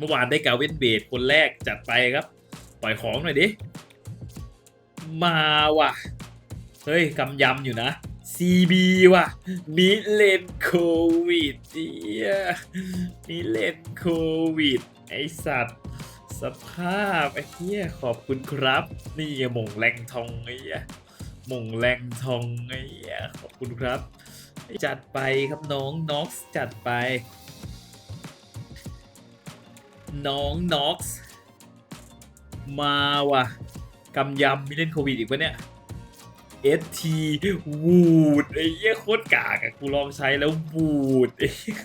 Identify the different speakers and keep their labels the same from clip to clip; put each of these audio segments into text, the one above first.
Speaker 1: เมื่อวานได้กาเวนเบดคนแรกจัดไปครับ ปล่อยของหน่อยดิ มาว่ะ เฮ้ยกำยำอยู่นะ CB ว่ะ มิเลนโควิดเดียมิเลนโควิด ไอสัตว์ สภาพ ไอ้เหี้ยขอบคุณครับ นี่มงแรงทองไอ้เหี้ยมงแรงทองไอ้เหี้ยขอบคุณครับ จัดไปครับน้องน็อกซ์จัดไป น้องน็อกซ์มาว่ะกำยำมีเล่นโควิดอีกปะเนี่ย ST วูดไอ้เหี้ยโคตรกากอะกูลองใช้แล้ววูดไอ้เหี้ย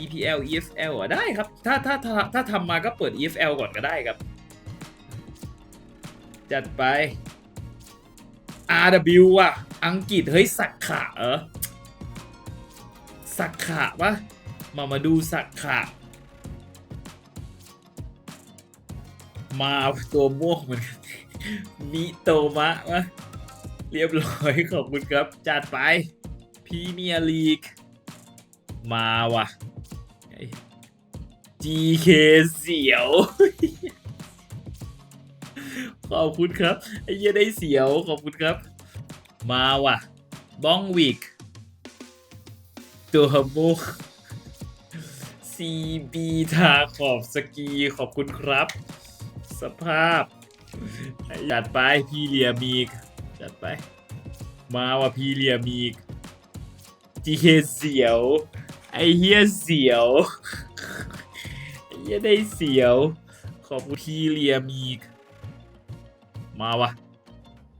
Speaker 1: EPL EFL อะได้ครับ ถ้าถ้าถ้าถ้าทำมาก็เปิด EFL ก่อนก็ได้ครับ จัดไป RW อะ อังกฤษ เฮ้ย สักขะเหรอสักขะปะมามาดูสักขะ มาตัวม่วงเหมือนกันมิโตมะวะเรียบร้อยขอบคุณครับ จัดไปพรีเมียร์ลีก มาว่ะ GK เสียว ขอบคุณครับ ไอ้เหี้ยได้เสียวขอบคุณครับ มาว่ะ บ้องวิก ตัวมุก CB ทาขอบสกีขอบคุณครับ สภาพ จัดไปพี่เลียมีก จัดไป มาว่ะพี่เลียมีก GK เสียว ไอเฮียเสียวไอเฮียได้เสียว ขอบคุณพี่เลียมีก มาว่ะ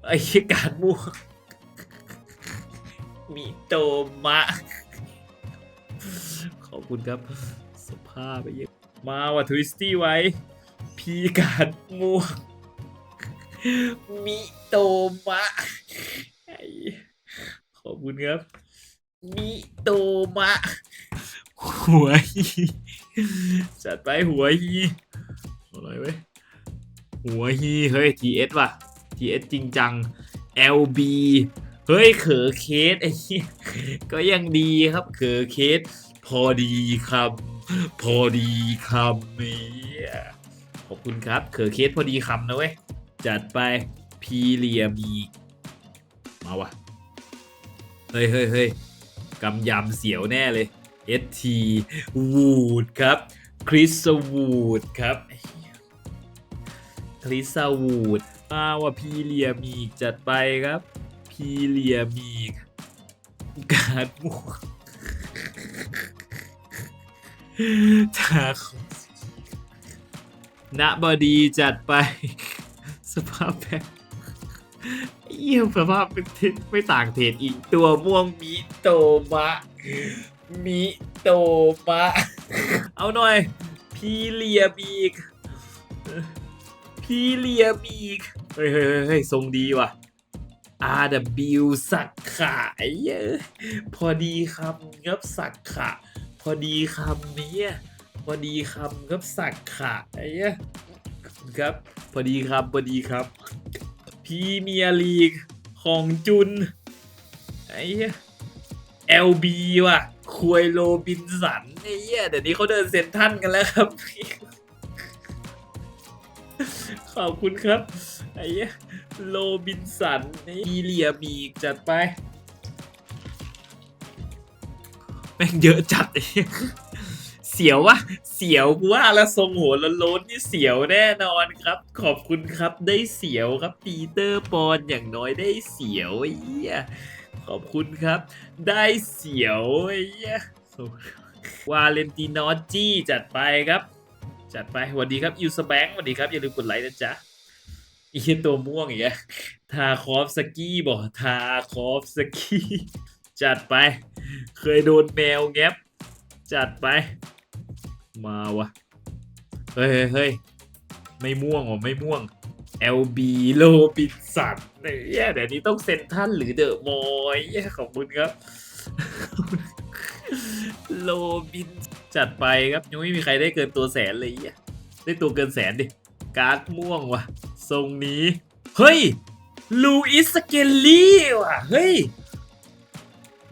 Speaker 1: ไอเฮียการม่วงมีโตมะ ขอบคุณครับ สภาพไอ้เหี้ยมาว่ะทวิสตี้ไว้ พีการม่วงมิโตมะ ขอบคุณครับ มิโตมะ หัวฮีจัดไปหัวฮีอะไรเว้ย หัวฮีเฮ้ย TS ว่ะ TS จริงจัง LB เฮ้ย เขอเคสไอ้ก็ยังดีครับ เขอเคส พอดีคำพอดีคำเนี่ย ขอบคุณครับเขอเคสพอดีคำนะเว้ย จัดไปพีเรียมีมาวะเฮ้ยเฮ้ยเฮ้ยกำยำเสียวแน่เลย ST วูดครับคริสวูดครับคริสวูดมาว่าพีเรียมีจัดไปครับพีเรียมีกการม่วงทาของ ณบดีจัดไป สภาพแบบเยี่ยมสภาพเป็นเทศไม่ต่างเทศอีกตัวม่วงมิโตมะ มิโตมะ เอาหน่อย พีเลียบีก พีเลียบีก เฮ้ยเฮ้ยเฮ้ยทรงดีว่ะ RW สักขะไอ้เหี้ยอะพอดีคำครับสักขะ พอดีคำนี้ อดีคำครับสักขะไอ้เหี้ยคุณครับ พอดีครับพอดีครับพรีเมียร์ลีกของจุน ไอ้เหี้ย LB ว่ะควยโรบินสันไอ้เหี้ยเดี๋ยวนี้เขาเดินเซ็นทันกันแล้วครับ ขอบคุณครับไอ้เหี้ยโรบินสันนี่เลียมีอีกจัดไป แม่งเยอะจัดไอ้เหี้ย เสียวว่ะเสียวกูว่าล้วทรงหัวโล้นนี่เสียวแน่นอนครับ ขอบคุณครับได้เสียวครับปีเตอร์ปอนอย่างน้อยได้เสียวไอ้เหี้ยขอบคุณครับ ได้เสียวไอ้เหี้ยวาเลนตินอจี้จัดไปครับ จัดไปสวัสดีครับยูสแบงสวัสดีครับอย่าลืมกดไลค์นะจ๊ะอีตัวม่วงอีกอะทาคอฟสกี้บอกทาคอฟสกี้จัดไป เคยโดนแมวแงบจัดไป มาวะเฮ้ยเฮ้ยไม่ม่วงว่ะไม่ม่วง LB โลบินสันเนี่ยเดี๋ยวนี้ต้องเซ็นทรันหรือเดอะมอยเนี่ยขอบคุณครับ โลบินจัดไปครับยังไม่มีใครได้เกินตัวแสนเลยอะได้ตัวเกินแสนดิ การ์ดม่วงว่ะ ทรงนี้ เฮ้ย ลูอิสสเกลลี่ว่ะ เฮ้ย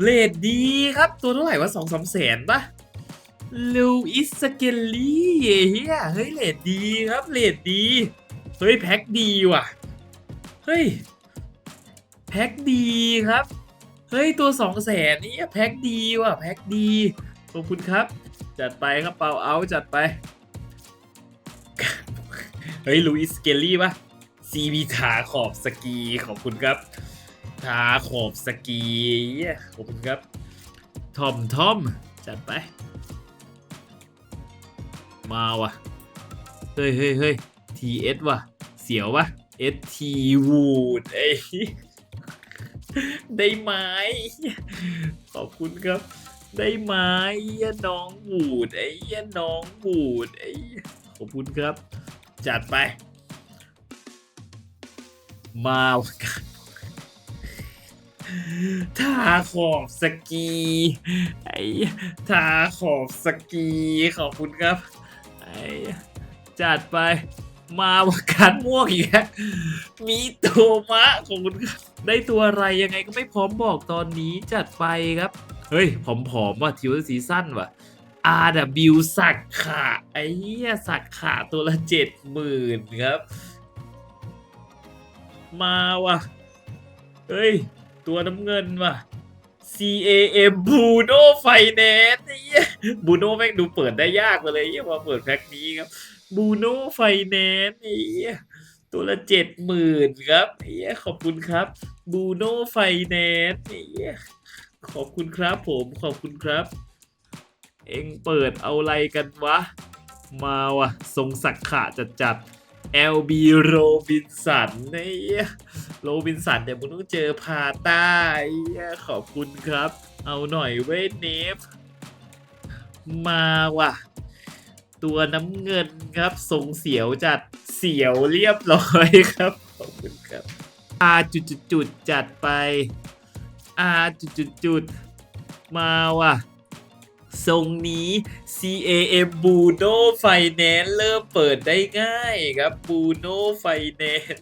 Speaker 1: เลดดีครับตัวเท่าไหร่วะสองสามแสนปะ ลูอิสเกลลี่เฮียเฮ้ยเลดดีครับเลดดี เฮ้ยแพ็คดีว่ะ เฮ้ย แพ็คดีครับ เฮ้ยตัวสองแสนนี่แพ็คดีว่ะแพ็คดี ขอบคุณครับ จัดไปครับเปาเอาจัดไป เฮ้ยลูอิสเกลลี่ปะซีบีทาขอบสกีขอบคุณครับทาขอบสกีเฮ้ยขอบคุณครับทอมทอมจัดไป มาว่ะ เฮ้ยเฮ้ยเฮ้ย TS ว่ะ เสียวว่ะ ST Wood ไอ้ได้ไหมขอบคุณครับ ได้ไหมเหี้ยน้องบูดไอ้เหี้ยน้องบูดไอ้ขอบคุณครับ จัดไป มาว่ะกันทาขอบสกี ไอ้ทาขอบสกี ขอบคุณครับ จัดไปมาว่าการม่วงอีกแล้วมีตัวมะขอบคุณครับได้ตัวอะไรยังไงก็ไม่พร้อมบอกตอนนี้จัดไปครับ เฮ้ย ผอมๆว่ะทิวซีซั่นว่ะ RW สักขาไอ้เหี้ยสักขาตัวละเจ็ดหมื่นครับ มาว่ะ เฮ้ย ตัวน้ำเงินว่ะ CAM Bruno Finance ไอ้เหี้ยบูโนแม่งดูเปิดได้ยากไปเลยเหี้ยมาเปิดแพ็คนี้ครับ บูโน่ไฟแนนซ์ไอ้ตัวละเจ็ดหมื่นครับไอ้ขอบคุณครับบูโน่ไฟแนนซ์ไอ้ขอบคุณครับผมขอบคุณครับ เอ็งเปิดเอาอะไรกันวะ มาว่ะ ทรงสักขะจัดจัดๆ LB โรบินสันไอ้โรบินสันเดี๋ยวมึงต้องเจอพาต้าไอ้ขอบคุณครับ เอาหน่อยเว้ยเนฟ มาว่ะ ตัวน้ำเงินครับทรงเสียวจัดเสียวเรียบร้อยครับ ขอบคุณครับอาจุดจุดจุดจัดไปอาจุดจุดจุดมาว่ะทรงนี้ CAM b u n o Finance เริ่มเปิดได้ง่ายครับ b u n o Finance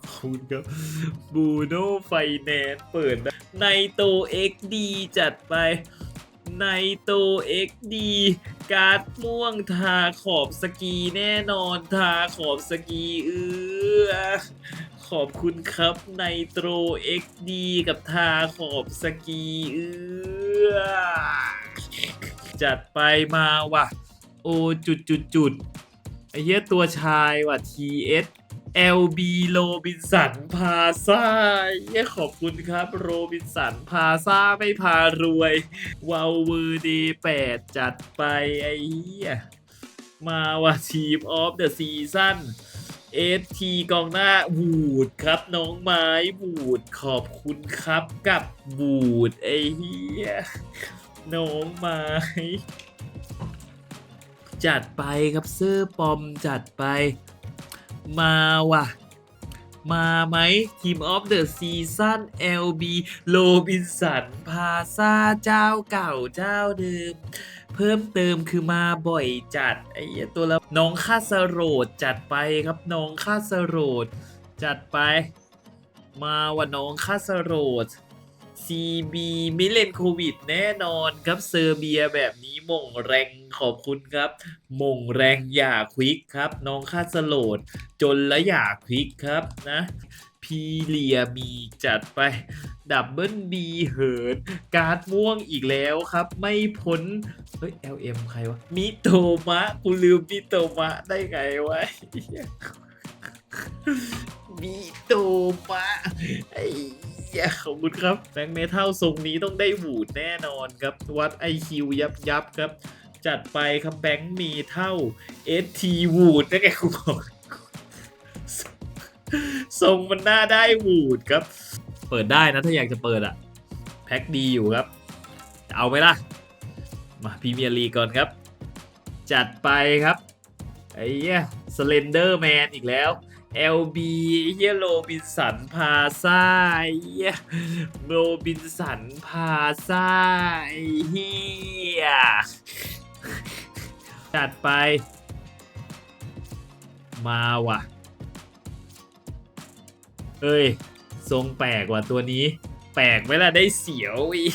Speaker 1: ขอบคุณครับ b u n o Finance เปิดได้ในโต XD จัดไป ในโต XD การ์ดม่วงทาขอบสกีแน่นอนทาขอบสกีเออขอบคุณครับในโต XD กับทาขอบสกีเออจัดไปมาว่ะ โอจุดจุดจุดไอ้เหี้ยตัวชายว่ะ TS LB โรบินสันพาซาเย้ขอบคุณครับ โรบินสันพาซาไม่พารวย วาวเวอร์ดีแปดจัดไป ไอ้เหี้ย มาว่าทีมออฟเดอะซีซั่นเอทีกองหน้าบูดครับ น้องไม้บูดขอบคุณครับกับบูดไอ้เหี้ย น้องไม้จัดไปครับเสื้อปอมจัดไป มาว่ะ มาไหมทีมออฟเดอะซีซั่น LB โรบินสัน พาซาเจ้าเก่าเจ้าเดิม เพิ่มเติมคือมาบ่อยจัด ไอ้ตัวละน้องคาสโรดจัดไปครับน้องคาสโรดจัดไป มาว่าน้องคาสโรด CB มิเลนโควิดแน่นอนครับเซอร์เบียแบบนี้มงแรงขอบคุณครับมงแรงอย่าควิกครับ น้องคาสโลด จนและอย่าควิกครับนะพีเลียมีจัดไป ดับเบิลบีเหินการ์ดม่วงอีกแล้วครับ ไม่พ้น เฮ้ย LM ใครวะ มิโตมะ กูลืมมิโตมะได้ไงวะมิโตมะไอ้ ยขอบคุณครับแบงค์เมทัลทรงนี้ต้องได้บูดแน่นอนครับ วัด IQ ยับยับครับ จัดไปครับแบงค์มีเท่า ST วูดนั่นไงกูบอกทรงมันน่าได้วูดครับ เปิดได้นะถ้าอยากจะเปิดอะแพ็คดีอยู่ครับ เอาไหมล่ะ มาพรีเมียร์ลีกก่อนครับ จัดไปครับ ไอ้เหี้ยสเลนเดอร์แมนอีกแล้ว LB ไอ้เหี้ยโรบินสันพาซาไอ้เหี้ยโรบินสันพาซาไอ้เหี้ยจัดไป มาว่ะเอ้ย ทรงแปลกว่ะตัวนี้ แปลกไหมล่ะได้เสียวอีก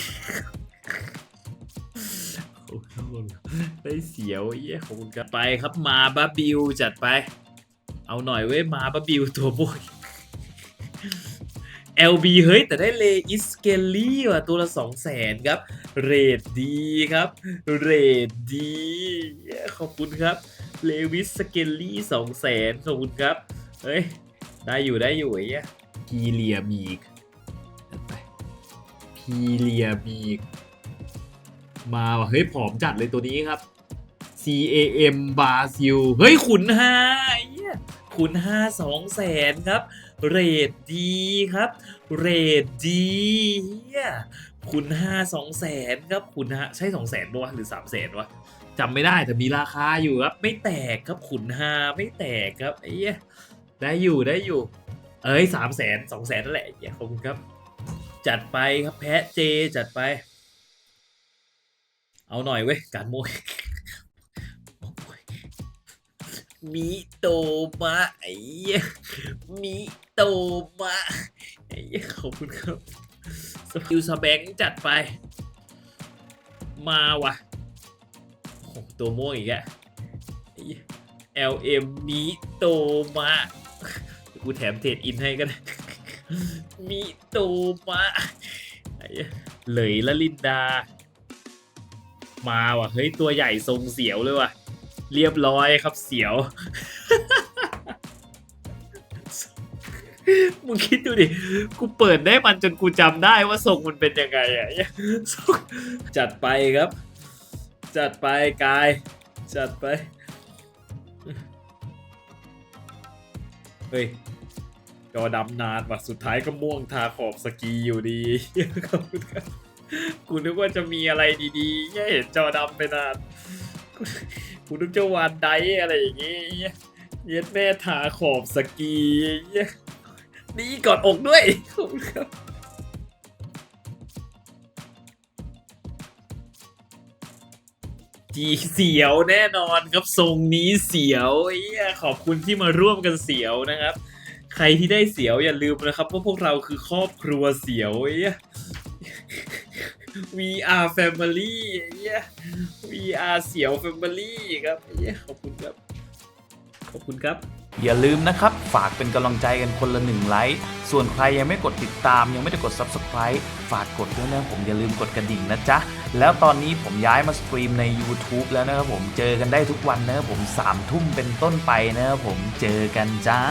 Speaker 1: ได้เสียวไอ้เหี้ยขอบคุณครับไปครับมาบาบิวจัดไป เอาหน่อยเว้ยมาบาบิวตัวบุย LB เฮ้ย แต่ได้เลอิสเกลลี่ว่ะตัวละสองแสนครับ เรทดีครับ เรทดีเย้ขอบคุณครับ เลวิสสเกลลี่สองแสนขอบคุณครับ เฮ้ย ได้อยู่ได้อยู่ไอ้เหี้ยพีเลียมีกจัดไปพีเลียมีก มาว่ะเฮ้ยผอมจัดเลยตัวนี้ครับ C A M บาซิลเฮ้ย ขุนห้าเียขุนห้าสองแสนครับ เรทดีครับ เรทดีเฮียขุนห้าสองแสนครับขุนห้าใช่สองแสนปะวะหรือสามแสนวะจำไม่ได้แต่มีราคาอยู่ครับ ไม่แตกครับขุนห้าไม่แตกครับไอ้เหี้ยได้อยู่ได้อยู่ เอ้ยสามแสนสองแสนนั่นแหละเหี้ยขอบคุณครับ จัดไปครับแพะเจจัดไป เอาหน่อยเว้ยการโมยมิโตมะไอ้ยมิโตมะไอ้ยขอบคุณครับสกิลสแบงจัดไป มาว่ะโอ้ตัวม่วงอีกอะไอ้เหี้ย LM มิโตมะกูแถมเทรดอินให้ก็ได้มิโตมะไอ้เหี้ยเหลยละลินดา มาว่ะเฮ้ยตัวใหญ่ทรงเสียวเลยว่ะ เรียบร้อยครับเสียว มึงคิดดูดิ กูเปิดได้มันจนกูจำได้ว่าทรงมันเป็นยังไงอะจัดไปครับ จัดไปกาย จัดไป เฮ้ยจอดำนานว่ะสุดท้ายก็ม่วงทาขอบสกีอยู่ดีขอบคุณครับ กูนึกว่าจะมีอะไรดีๆแค่เห็นจอดำไปนานกูนึกจะวานไดอะไรอย่างงี้เย็ดแม่ทาขอบสกีเหี้ยนี่กอดอกด้วยครับจีเสียวแน่นอนครับทรงนี้เสียวเอ้ยขอบคุณที่มาร่วมกันเสียวนะครับ ใครที่ได้เสียวอย่าลืมนะครับว่าพวกเราคือครอบครัวเสียวเอ้ย We are family เหี้ย We are เสียว family ครับเหี้ยขอบคุณครับ ขอบคุณครับ
Speaker 2: อย่าลืมนะครับ ฝากเป็นกำลังใจกันคนละหนึ่งไลค์ ส่วนใครยังไม่กดติดตาม ยังไม่ได้กด Subscribe ฝากกดด้วยนะผมอย่าลืมกดกระดิ่งนะจ๊ะ แล้วตอนนี้ผมย้ายมาสตรีมใน YouTube แล้วนะครับผม เจอกันได้ทุกวันนะครับผม3ทุ่มเป็นต้นไปนะครับผม เจอกันจ้า